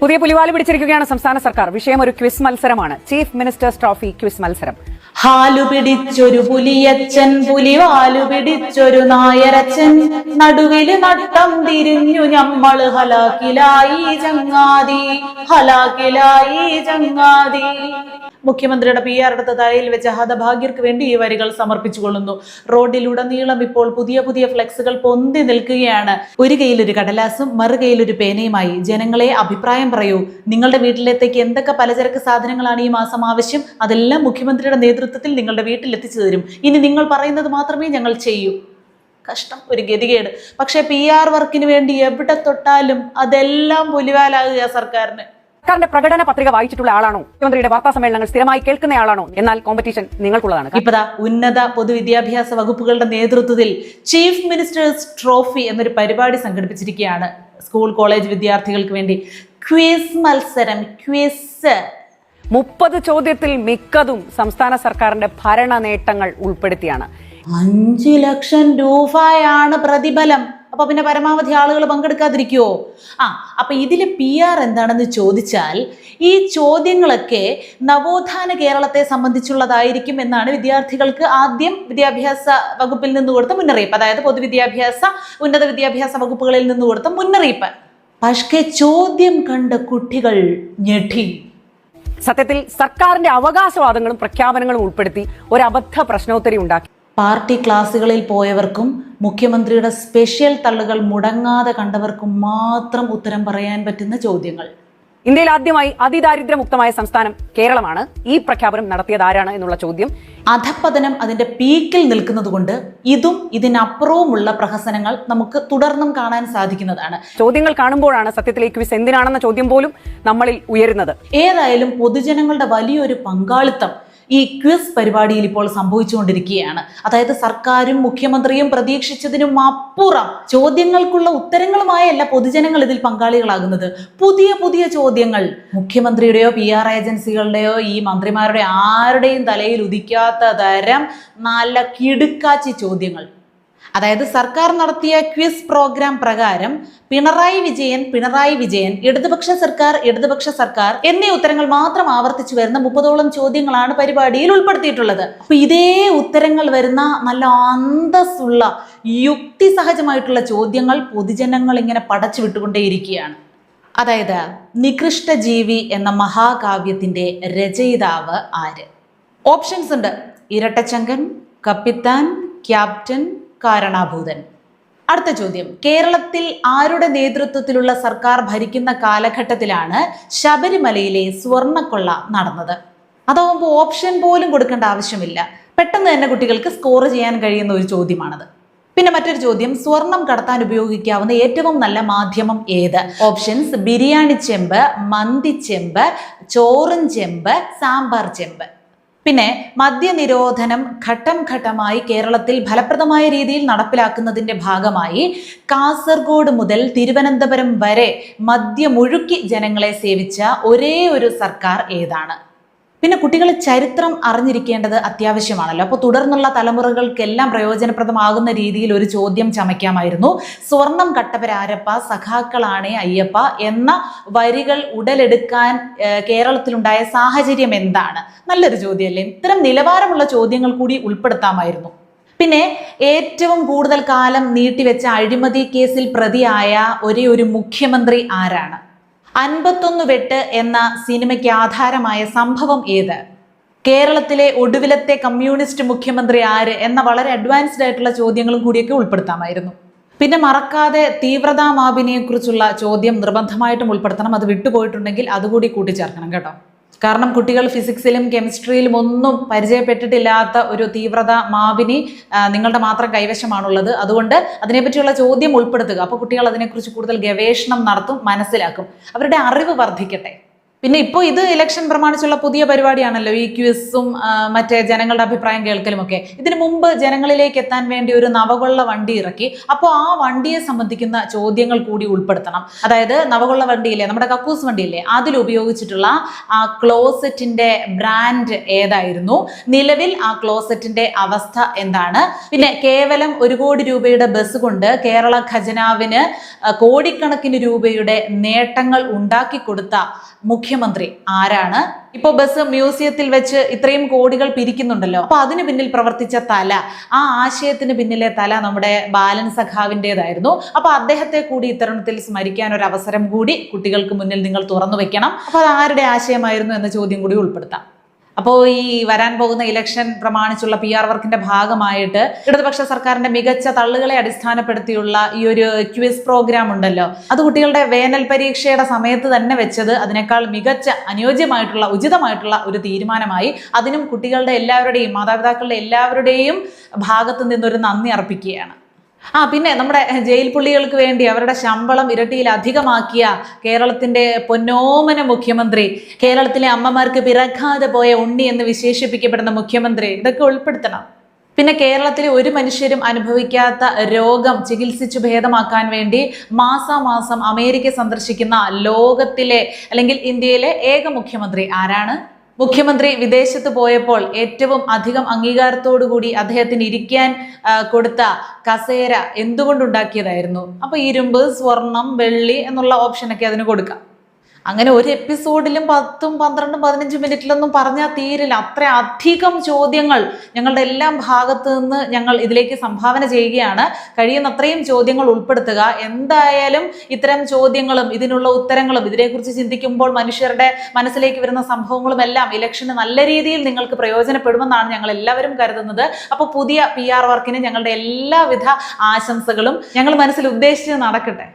പുതിയ പുലിവാലി പിടിച്ചിരിക്കുകയാണ് സംസ്ഥാന സർക്കാർ. വിഷയം ഒരു ക്വിസ് മത്സരമാണ്. ചീഫ് മിനിസ്റ്റേഴ്സ് ട്രോഫി ക്വിസ് മത്സരം. ഹാലു പിടിച്ചൊരു പുലിയച്ചൻ പുലിവാലു പിടിച്ചൊരു നായരച്ചൻ നടുവിൽ നട്ടം തിരിഞ്ഞു ഞമ്മൾ ഹലാക്കിലായി ചങ്ങാതി ഹലാക്കിലായി ചങ്ങാതി. മുഖ്യമന്ത്രിയുടെ പി ആർ എടുത്ത തലയിൽ വെച്ച ഹതഭാഗ്യർക്ക് വേണ്ടി ഈ വരികൾ സമർപ്പിച്ചുകൊള്ളുന്നു. റോഡിലുടനീളം ഇപ്പോൾ പുതിയ പുതിയ ഫ്ലെക്സുകൾ പൊന്തി നിൽക്കുകയാണ്. ഒരു കയ്യിൽ ഒരു കടലാസും മറു കയ്യിൽ ഒരു പേനയുമായി. ജനങ്ങളെ അഭിപ്രായം പറയൂ. നിങ്ങളുടെ വീട്ടിലത്തേക്ക് എന്തൊക്കെ പലചരക്ക് സാധനങ്ങളാണ് ഈ മാസം ആവശ്യം? അതെല്ലാം മുഖ്യമന്ത്രിയുടെ നേതൃത്വത്തിൽ നിങ്ങളുടെ വീട്ടിൽ എത്തിച്ചു തരും. ഇനി നിങ്ങൾ പറയുന്നത് മാത്രമേ ഞങ്ങൾ ചെയ്യൂ. കഷ്ടം ഒരു ഗതികേട്. പക്ഷെ പി ആർ വർക്കിന് വേണ്ടി എവിടെ തൊട്ടാലും അതെല്ലാം പുലിവാലാകുക സർക്കാരിന്. സർക്കാരിന്റെ പ്രകടന പത്രിക വായിച്ചിട്ടുള്ള ആളാണോ? മുഖ്യമന്ത്രിയുടെ വാർത്താ സമ്മേളനങ്ങൾ സ്ഥിരമായി കേൾക്കുന്ന ആളാണോ? എന്നാൽ കോമ്പറ്റീഷൻ നിങ്ങൾക്കുള്ളതാണ്. ഇപ്പതാ ഉന്നത പൊതുവിദ്യാഭ്യാസ വകുപ്പുകളുടെ നേതൃത്വത്തിൽ ചീഫ് മിനിസ്റ്റേഴ്സ് ട്രോഫി എന്നൊരു പരിപാടി സംഘടിപ്പിച്ചിരിക്കുകയാണ്. സ്കൂൾ കോളേജ് വിദ്യാർത്ഥികൾക്ക് വേണ്ടി ക്വിസ് മത്സരം ക്വിസ് മുപ്പത് ചോദ്യത്തിൽ മിക്കതും സംസ്ഥാന സർക്കാരിന്റെ ഭരണ നേട്ടങ്ങൾ ഉൾപ്പെടുത്തിയാണ്. അഞ്ചു ലക്ഷം രൂപയാണ് പ്രതിഫലം. അപ്പൊ പിന്നെ പരമാവധി ആളുകൾ പങ്കെടുക്കാതിരിക്കുവോ? ആ അപ്പൊ ഇതിലെ പി ആർ എന്താണെന്ന് ചോദിച്ചാൽ ഈ ചോദ്യങ്ങളൊക്കെ നവോത്ഥാന കേരളത്തെ സംബന്ധിച്ചുള്ളതായിരിക്കും എന്നാണ് വിദ്യാർത്ഥികൾക്ക് ആദ്യം വിദ്യാഭ്യാസ വകുപ്പിൽ നിന്ന് കൊടുത്ത മുന്നറിയിപ്പ്. അതായത് പൊതുവിദ്യാഭ്യാസ ഉന്നത വിദ്യാഭ്യാസ വകുപ്പുകളിൽ നിന്ന് കൊടുത്ത മുന്നറിയിപ്പ്. പക്ഷേ ചോദ്യം കണ്ട കുട്ടികൾ ഞെട്ടി. സത്യത്തിൽ സർക്കാരിന്റെ അവകാശവാദങ്ങളും പ്രഖ്യാപനങ്ങളും ഉൾപ്പെടുത്തി ഒരു അബദ്ധ പ്രശ്നോത്തരി ഉണ്ടാക്കി. പാർട്ടി ക്ലാസുകളിൽ പോയവർക്കും മുഖ്യമന്ത്രിയുടെ സ്പെഷ്യൽ തള്ളുകൾ മുടങ്ങാതെ കണ്ടവർക്കും മാത്രം ഉത്തരം പറയാൻ പറ്റുന്ന ചോദ്യങ്ങൾ. ഇന്ത്യയിൽ ആദ്യമായി അതിദാരിദ്ര്യമുക്തമായ സംസ്ഥാനം കേരളമാണ്. ഈ പ്രഖ്യാപനം നടത്തിയത് ആരാണ് എന്നുള്ള ചോദ്യം. അധപ്പതനം അതിന്റെ പീക്കിൽ നിൽക്കുന്നത് കൊണ്ട് ഇതും ഇതിനപ്പുറവുമുള്ള പ്രഹസനങ്ങൾ നമുക്ക് തുടർന്നും കാണാൻ സാധിക്കുന്നതാണ്. ചോദ്യങ്ങൾ കാണുമ്പോഴാണ് സത്യത്തിൽ ഈ ക്വിസ് എന്തിനാണെന്ന ചോദ്യം പോലും നമ്മളിൽ ഉയരുന്നത്. ഏതായാലും പൊതുജനങ്ങളുടെ വലിയൊരു പങ്കാളിത്തം ഈ ക്വിസ് പരിപാടിയിൽ ഇപ്പോൾ സംഭവിച്ചുകൊണ്ടിരിക്കുകയാണ്. അതായത് സർക്കാരും മുഖ്യമന്ത്രിയും പ്രതീക്ഷിച്ചതിനും അപ്പുറം ചോദ്യങ്ങൾക്കുള്ള ഉത്തരങ്ങളുമായല്ല പൊതുജനങ്ങൾ ഇതിൽ പങ്കാളികളാകുന്നത്. പുതിയ പുതിയ ചോദ്യങ്ങൾ. മുഖ്യമന്ത്രിയുടെയോ പി ആർ ഏജൻസികളുടെയോ ഈ മന്ത്രിമാരുടെ ആരുടെയും തലയിൽ ഉദിക്കാത്ത തരം നല്ല കിടുക്കാച്ചി ചോദ്യങ്ങൾ. അതായത് സർക്കാർ നടത്തിയ ക്വിസ് പ്രോഗ്രാം പ്രകാരം പിണറായി വിജയൻ പിണറായി വിജയൻ ഇടതുപക്ഷ സർക്കാർ ഇടതുപക്ഷ സർക്കാർ എന്നീ ഉത്തരങ്ങൾ മാത്രം ആവർത്തിച്ചു വരുന്ന മുപ്പതോളം ചോദ്യങ്ങളാണ് പരിപാടിയിൽ ഉൾപ്പെടുത്തിയിട്ടുള്ളത്. അപ്പൊ ഇതേ ഉത്തരങ്ങൾ വരുന്ന നല്ല അന്തസ്സുള്ള യുക്തിസഹജമായിട്ടുള്ള ചോദ്യങ്ങൾ പൊതുജനങ്ങൾ ഇങ്ങനെ പടച്ചു വിട്ടുകൊണ്ടേയിരിക്കുകയാണ്. അതായത് നികൃഷ്ട ജീവി എന്ന മഹാകാവ്യത്തിന്റെ രചയിതാവ് ആര്? ഓപ്ഷൻസ് ഉണ്ട്. ഇരട്ടച്ചങ്കൻ കപ്പിത്താൻ ക്യാപ്റ്റൻ കാരണാഭൂതൻ. അടുത്ത ചോദ്യം. കേരളത്തിൽ ആരുടെ നേതൃത്വത്തിലുള്ള സർക്കാർ ഭരിക്കുന്ന കാലഘട്ടത്തിലാണ് ശബരിമലയിലെ സ്വർണക്കൊള്ള നടന്നത്? അതാവുമ്പോൾ ഓപ്ഷൻ പോലും കൊടുക്കേണ്ട ആവശ്യമില്ല. പെട്ടെന്ന് തന്നെ കുട്ടികൾക്ക് സ്കോർ ചെയ്യാൻ കഴിയുന്ന ഒരു ചോദ്യമാണത്. പിന്നെ മറ്റൊരു ചോദ്യം. സ്വർണം കടത്താൻ ഉപയോഗിക്കാവുന്ന ഏറ്റവും നല്ല മാധ്യമം ഏത്? ഓപ്ഷൻസ് ബിരിയാണി ചെമ്പ് മന്തി ചെമ്പ് ചോറും ചെമ്പ് സാമ്പാർ ചെമ്പ്. പിന്നെ മദ്യനിരോധനം ഘട്ടം ഘട്ടമായി കേരളത്തിൽ ഫലപ്രദമായ രീതിയിൽ നടപ്പിലാക്കുന്നതിന്റെ ഭാഗമായി കാസർഗോഡ് മുതൽ തിരുവനന്തപുരം വരെ മദ്യമൊഴുക്കി ജനങ്ങളെ സേവിച്ച ഒരേ ഒരു സർക്കാർ ഏതാണ്? പിന്നെ കുട്ടികൾ ചരിത്രം അറിഞ്ഞിരിക്കേണ്ടത് അത്യാവശ്യമാണല്ലോ. അപ്പോൾ തുടർന്നുള്ള തലമുറകൾക്കെല്ലാം പ്രയോജനപ്രദമാകുന്ന രീതിയിൽ ഒരു ചോദ്യം ചമയ്ക്കാമായിരുന്നു. സ്വർണം കട്ടവരാരപ്പ സഖാക്കളാണേ അയ്യപ്പ എന്ന വരികൾ ഉടലെടുക്കാൻ കേരളത്തിലുണ്ടായ സാഹചര്യം എന്താണ്? നല്ലൊരു ചോദ്യമല്ലേ? ഇത്തരം നിലവാരമുള്ള ചോദ്യങ്ങൾ കൂടി ഉൾപ്പെടുത്താമായിരുന്നു. പിന്നെ ഏറ്റവും കൂടുതൽ കാലം നീട്ടിവെച്ച അഴിമതി കേസിൽ പ്രതിയായ ഒരേ ഒരു മുഖ്യമന്ത്രി ആരാണ്? അൻപത്തൊന്ന് വെട്ട് എന്ന സിനിമയ്ക്ക് ആധാരമായ സംഭവം ഏത്? കേരളത്തിലെ ഒടുവിലത്തെ കമ്മ്യൂണിസ്റ്റ് മുഖ്യമന്ത്രി ആര് എന്ന വളരെ അഡ്വാൻസ്ഡ് ആയിട്ടുള്ള ചോദ്യങ്ങളും കൂടിയൊക്കെ ഉൾപ്പെടുത്താമായിരുന്നു. പിന്നെ മറക്കാതെ തീവ്രതാ മാപിനിയെ കുറിച്ചുള്ള ചോദ്യം നിർബന്ധമായിട്ടും ഉൾപ്പെടുത്തണം. അത് വിട്ടുപോയിട്ടുണ്ടെങ്കിൽ അതുകൂടി കൂട്ടിച്ചേർക്കണം കേട്ടോ. കാരണം കുട്ടികൾ ഫിസിക്സിലും കെമിസ്ട്രിയിലും ഒന്നും പരിചയപ്പെട്ടിട്ടില്ലാത്ത ഒരു തീവ്രത മാവിനി നിങ്ങളുടെ മാത്രം കൈവശമാണുള്ളത്. അതുകൊണ്ട് അതിനെപ്പറ്റിയുള്ള ചോദ്യം ഉൾപ്പെടുത്തുക. അപ്പോൾ കുട്ടികൾ അതിനെക്കുറിച്ച് കൂടുതൽ ഗവേഷണം നടത്തും മനസ്സിലാക്കും. അവരുടെ അറിവ് വർദ്ധിക്കട്ടെ. പിന്നെ ഇപ്പോൾ ഇത് ഇലക്ഷൻ പ്രമാണിച്ചുള്ള പുതിയ പരിപാടിയാണല്ലോ ഈ ക്യൂസും മറ്റേ ജനങ്ങളുടെ അഭിപ്രായം കേൾക്കലും ഒക്കെ ഇതിനു മുമ്പ് ജനങ്ങളിലേക്ക് എത്താൻ വേണ്ടി ഒരു നവകൊള്ള വണ്ടി ഇറക്കി. അപ്പോൾ ആ വണ്ടിയെ സംബന്ധിക്കുന്ന ചോദ്യങ്ങൾ കൂടി ഉൾപ്പെടുത്തണം. അതായത് നവകൊള്ള വണ്ടിയില്ലേ നമ്മുടെ കക്കൂസ് വണ്ടിയില്ലേ അതിൽ ഉപയോഗിച്ചിട്ടുള്ള ആ ക്ലോസറ്റിന്റെ ബ്രാൻഡ് ഏതായിരുന്നു? നിലവിൽ ആ ക്ലോസറ്റിന്റെ അവസ്ഥ എന്താണ്? പിന്നെ കേവലം ഒരു കോടി രൂപയുടെ ബസ് കൊണ്ട് കേരള ഖജനാവിന് കോടിക്കണക്കിന് രൂപയുടെ നേട്ടങ്ങൾ ഉണ്ടാക്കി കൊടുത്ത മുഖ്യമന്ത്രി ആരാണ്? ഇപ്പോൾ ബസ് മ്യൂസിയത്തിൽ വെച്ച് ഇത്രയും കോടികൾ പിരിക്കുന്നുണ്ടല്ലോ. അപ്പൊ അതിന് പിന്നിൽ പ്രവർത്തിച്ച തല ആ ആശയത്തിന് പിന്നിലെ തല നമ്മുടെ ബാലൻ സഖാവിന്റെതായിരുന്നു അപ്പൊ അദ്ദേഹത്തെ കൂടി ഇത്തരണത്തിൽ സ്മരിക്കാൻ ഒരു അവസരം കൂടി കുട്ടികൾക്ക് മുന്നിൽ നിങ്ങൾ തുറന്നു വെക്കണം. അപ്പൊ അത് ആരുടെ ആശയമായിരുന്നു എന്ന ചോദ്യം കൂടി ഉൾപ്പെടുത്താം. അപ്പോൾ ഈ വരാൻ പോകുന്ന ഇലക്ഷൻ പ്രമാണിച്ചുള്ള പി ആർ വർക്കിന്റെ ഭാഗമായിട്ട് ഇടതുപക്ഷ സർക്കാരിന്റെ മികച്ച തള്ളുകളെ അടിസ്ഥാനപ്പെടുത്തിയുള്ള ഈ ഒരു ക്വിസ് പ്രോഗ്രാം ഉണ്ടല്ലോ. അത് കുട്ടികളുടെ വേനൽ പരീക്ഷയുടെ സമയത്ത് തന്നെ വെച്ചത് അതിനേക്കാൾ മികച്ച അനുയോജ്യമായിട്ടുള്ള ഉചിതമായിട്ടുള്ള ഒരു തീരുമാനമായി അതിനും കുട്ടികളുടെ എല്ലാവരുടെയും മാതാപിതാക്കളുടെ എല്ലാവരുടെയും ഭാഗത്തു നിന്നൊരു നന്ദി അർപ്പിക്കുകയാണ്. ആ പിന്നെ നമ്മുടെ ജയിൽ പുള്ളികൾക്ക് വേണ്ടി അവരുടെ ശമ്പളം ഇരട്ടിയിലധികമാക്കിയ കേരളത്തിന്റെ പൊന്നോമന മുഖ്യമന്ത്രി. കേരളത്തിലെ അമ്മമാർക്ക് പിറക്കാതെ പോയ ഉണ്ണി എന്ന് വിശേഷിപ്പിക്കപ്പെടുന്ന മുഖ്യമന്ത്രി ഇതൊക്കെ ഉൾപ്പെടുത്തണം. പിന്നെ കേരളത്തിലെ ഒരു മനുഷ്യരും അനുഭവിക്കാത്ത രോഗം ചികിത്സിച്ചു ഭേദമാക്കാൻ വേണ്ടി മാസാമാസം അമേരിക്ക സന്ദർശിക്കുന്ന ലോകത്തിലെ അല്ലെങ്കിൽ ഇന്ത്യയിലെ ഏക മുഖ്യമന്ത്രി ആരാണ്? മുഖ്യമന്ത്രി വിദേശത്ത് പോയപ്പോൾ ഏറ്റവും അധികം അംഗീകാരത്തോടുകൂടി അദ്ദേഹത്തിന് ഇരിക്കാൻ കൊടുത്ത കസേര എന്തുകൊണ്ടുണ്ടാക്കിയതായിരുന്നു അപ്പൊ ഇരുമ്പ് സ്വർണം വെള്ളി എന്നുള്ള ഓപ്ഷനൊക്കെ അതിന് കൊടുക്കാം. അങ്ങനെ ഒരു എപ്പിസോഡിലും പത്തും പന്ത്രണ്ടും പതിനഞ്ചും മിനിറ്റിലൊന്നും പറഞ്ഞാൽ തീരില്ല. അത്ര അധികം ചോദ്യങ്ങൾ ഞങ്ങളുടെ എല്ലാം ഭാഗത്ത് നിന്ന് ഞങ്ങൾ ഇതിലേക്ക് സംഭാവന ചെയ്യുകയാണ്. കഴിയുന്ന അത്രയും ചോദ്യങ്ങൾ ഉൾപ്പെടുത്തുക. എന്തായാലും ഇത്തരം ചോദ്യങ്ങളും ഇതിനുള്ള ഉത്തരങ്ങളും ഇതിനെക്കുറിച്ച് ചിന്തിക്കുമ്പോൾ മനുഷ്യരുടെ മനസ്സിലേക്ക് വരുന്ന സംഭവങ്ങളും എല്ലാം ഇലക്ഷന് നല്ല രീതിയിൽ നിങ്ങൾക്ക് പ്രയോജനപ്പെടുമെന്നാണ് ഞങ്ങൾ എല്ലാവരും കരുതുന്നത്. അപ്പോൾ പുതിയ പി ആർ വർക്കിന് ഞങ്ങളുടെ എല്ലാവിധ ആശംസകളും ഞങ്ങൾ മനസ്സിൽ ഉദ്ദേശിച്ച് നടക്കട്ടെ.